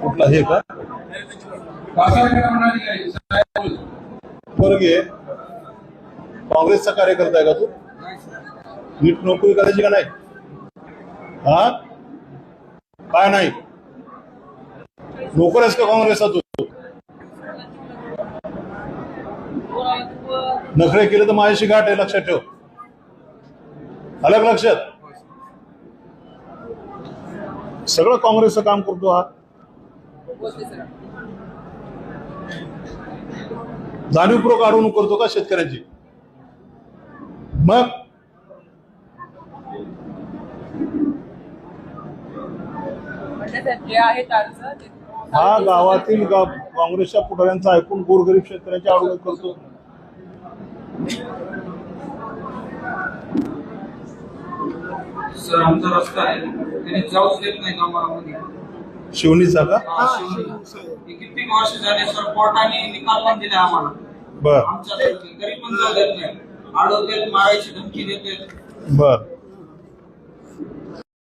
कुठला हे का? काँग्रेसचा कार्यकर्ता आहे का तू? नीट नोकरी करायची का नाही हा? काय नाही. नोकर आहेस का काँग्रेसचा तू? नखरे केले तर माझ्याशी गाठ आहे लक्षात ठेव. अलग लक्षात. सगळं काँग्रेसचं काम करतो हा. जाणीवपूर्वक अडवणूक करतो का शेतकऱ्यांची? मग? हा गावातील काँग्रेसच्या पुढाऱ्यांचा ऐकून गोरगरीब शेतकऱ्यांची अडवणूक करतो. सर आमचा रस्ता आहे. त्याने जाऊच देत नाही गावामध्ये शिवणीचा का हा, शिवणी. हे कित्येक वर्ष झाले सर कोर्टाने निकाल पण दिला आम्हाला. बर. आमच्या तरी पण जाऊ देत नाही. अडवतात मारायची धमकी देतात बर.